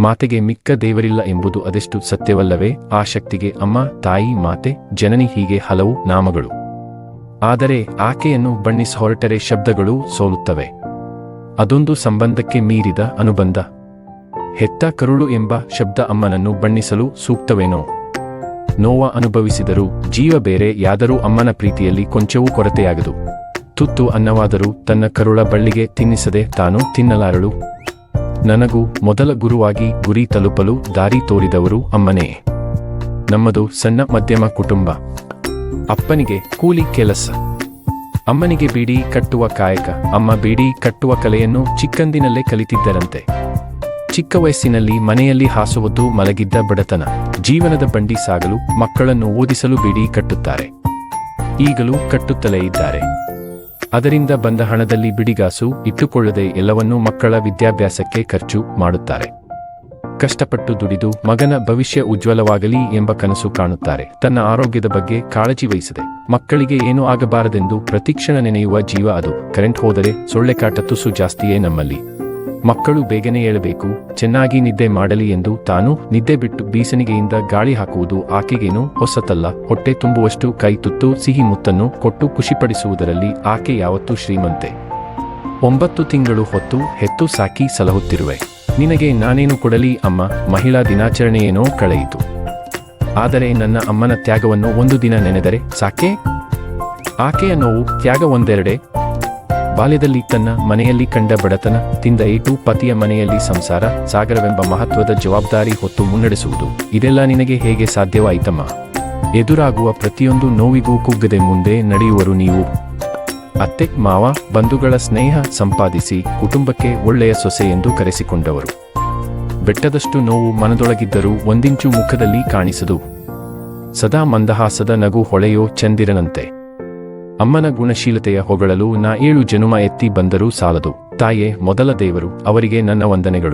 ಮಾತೆಗೆ ಮಿಕ್ಕ ದೇವರಿಲ್ಲ ಎಂಬುದು ಅದೆಷ್ಟು ಸತ್ಯವಲ್ಲವೇ? ಆ ಶಕ್ತಿಗೆ ಅಮ್ಮ, ತಾಯಿ, ಮಾತೆ, ಜನನಿ ಹೀಗೆ ಹಲವು ನಾಮಗಳು. ಆದರೆ ಆಕೆಯನ್ನು ಬಣ್ಣಿಸ ಹೊರಟರೆ ಶಬ್ದಗಳು ಸೋಲುತ್ತವೆ. ಅದೊಂದು ಸಂಬಂಧಕ್ಕೆ ಮೀರಿದ ಅನುಬಂಧ. ಹೆತ್ತ ಕರುಳು ಎಂಬ ಶಬ್ದ ಅಮ್ಮನನ್ನು ಬಣ್ಣಿಸಲು ಸೂಕ್ತವೇನೋ? ನೋವ ಅನುಭವಿಸಿದರೂ ಜೀವ ಬೇರೆ, ಯಾದರೂ ಅಮ್ಮನ ಪ್ರೀತಿಯಲ್ಲಿ ಕೊಂಚವೂ ಕೊರತೆಯಾಗದು. ತುತ್ತು ಅನ್ನವಾದರೂ ತನ್ನ ಕರುಳ ಬಳ್ಳಿಗೆ ತಿನ್ನಿಸದೆ ತಾನು ತಿನ್ನಲಾರಳು. ನನಗೂ ಮೊದಲ ಗುರುವಾಗಿ ಗುರಿ ತಲುಪಲು ದಾರಿ ತೋರಿದವರು ಅಮ್ಮನೇ. ನಮ್ಮದು ಸಣ್ಣ ಮಧ್ಯಮ ಕುಟುಂಬ. ಅಪ್ಪನಿಗೆ ಕೂಲಿ ಕೆಲಸ. ಅಮ್ಮನಿಗೆ ಬೀಡಿ ಕಟ್ಟುವ ಕಾಯಕ. ಅಮ್ಮ ಬೀಡಿ ಕಟ್ಟುವ ಕಲೆಯನ್ನು ಚಿಕ್ಕಂದಿನಲ್ಲೇ ಕಲಿತಿದ್ದರಂತೆ. ಚಿಕ್ಕ ವಯಸ್ಸಿನಲ್ಲಿ ಮನೆಯಲ್ಲಿ ಹಾಸುವುದು ಮಲಗಿದ್ದ ಬಡತನ. ಜೀವನದ ಬಂಡಿ ಸಾಗಲು ಮಕ್ಕಳನ್ನು ಓದಿಸಲು ಬೀಡಿ ಕಟ್ಟುತ್ತಾರೆ. ಈಗಲೂ ಕಟ್ಟುತ್ತಲೇ ಇದ್ದಾರೆ. ಅದರಿಂದ ಬಂದ ಹಣದಲ್ಲಿ ಬಿಡಿಗಾಸು, ಇಟ್ಟುಕೊಳ್ಳದೆ ಎಲ್ಲವನ್ನೂ ಮಕ್ಕಳ ವಿದ್ಯಾಭ್ಯಾಸಕ್ಕೆ ಖರ್ಚು ಮಾಡುತ್ತಾರೆ. ಕಷ್ಟಪಟ್ಟು ದುಡಿದು ಮಗನ ಭವಿಷ್ಯ ಉಜ್ವಲವಾಗಲಿ ಎಂಬ ಕನಸು ಕಾಣುತ್ತಾರೆ. ತನ್ನ ಆರೋಗ್ಯದ ಬಗ್ಗೆ ಕಾಳಜಿ ವಹಿಸದೆ ಮಕ್ಕಳಿಗೆ ಏನೂ ಆಗಬಾರದೆಂದು ಪ್ರತಿಕ್ಷಣ ನೆನೆಯುವ ಜೀವ ಅದು. ಕರೆಂಟ್ ಹೋದರೆ ಸೊಳ್ಳೆಕಾಟ ತುಸು ಜಾಸ್ತಿಯೇ ನಮ್ಮಲ್ಲಿ. ಮಕ್ಕಳು ಬೇಗನೆ ಏಳಬೇಕು, ಚೆನ್ನಾಗಿ ನಿದ್ದೆ ಮಾಡಲಿ ಎಂದು ತಾನು ನಿದ್ದೆ ಬಿಟ್ಟು ಬೀಸಣಿಗೆಯಿಂದ ಗಾಳಿ ಹಾಕುವುದು ಆಕೆಗೇನು ಹೊಸತಲ್ಲ. ಹೊಟ್ಟೆ ತುಂಬುವಷ್ಟು ಕೈ ತುತ್ತು ಸಿಹಿ ಮುತ್ತನ್ನು ಕೊಟ್ಟು ಖುಷಿಪಡಿಸುವುದರಲ್ಲಿ ಆಕೆ ಯಾವತ್ತೂ ಶ್ರೀಮಂತೆ. ಒಂಬತ್ತು ತಿಂಗಳು ಹೊತ್ತು ಹೆತ್ತು ಸಾಕಿ ಸಲಹುತ್ತಿರುವೆ. ನಿನಗೆ ನಾನೇನು ಕೊಡಲಿ ಅಮ್ಮ, ಮಹಿಳಾ ದಿನಾಚರಣೆಯೇನೋ ಕಳೆಯಿತು. ಆದರೆ ನನ್ನ ಅಮ್ಮನ ತ್ಯಾಗವನ್ನು ಒಂದು ದಿನ ನೆನೆದರೆ ಸಾಕೆ? ಆಕೆಯ ನೋವು ತ್ಯಾಗ ಒಂದೆರಡೆ ಬಾಲ್ಯದಲ್ಲಿ ತನ್ನ ಮನೆಯಲ್ಲಿ ಕಂಡ ಬಡತನ, ತಿಂದ ಏಟು ಪತಿಯ ಮನೆಯಲ್ಲಿ ಸಂಸಾರ, ಸಾಗರವೆಂಬ ಮಹತ್ವದ ಜವಾಬ್ದಾರಿ ಹೊತ್ತು ಮುನ್ನಡೆಸುವುದು. ಇದೆಲ್ಲ ನಿನಗೆ ಹೇಗೆ ಸಾಧ್ಯವಾಯಿತಮ್ಮ? ಎದುರಾಗುವ ಪ್ರತಿಯೊಂದು ನೋವಿಗೂ ಕುಗ್ಗದೆ ಮುಂದೆ ನಡೆಯುವರು ನೀವು. ಅತ್ತೆ, ಮಾವ, ಬಂಧುಗಳ ಸ್ನೇಹ ಸಂಪಾದಿಸಿ ಕುಟುಂಬಕ್ಕೆ ಒಳ್ಳೆಯ ಸೊಸೆ ಎಂದು ಕರೆಸಿಕೊಂಡವರು. ಬೆಟ್ಟದಷ್ಟು ನೋವು ಮನದೊಳಗಿದ್ದರೂ ಒಂದಿಂಚು ಮುಖದಲ್ಲಿ ಕಾಣಿಸದು. ಸದಾ ಮಂದಹಾಸದ ನಗು ಹೊಳೆಯೋ ಚಂದಿರನಂತೆ. ಅಮ್ಮನ ಗುಣಶೀಲತೆಯ ಹೊಗಳಲು ನಾ ಏಳು ಜನುಮ ಎತ್ತಿ ಬಂದರೂ ಸಾಲದು. ತಾಯೇ, ಮೊದಲ ದೇವರು, ಅವರಿಗೆ ನನ್ನ ವಂದನೆಗಳು.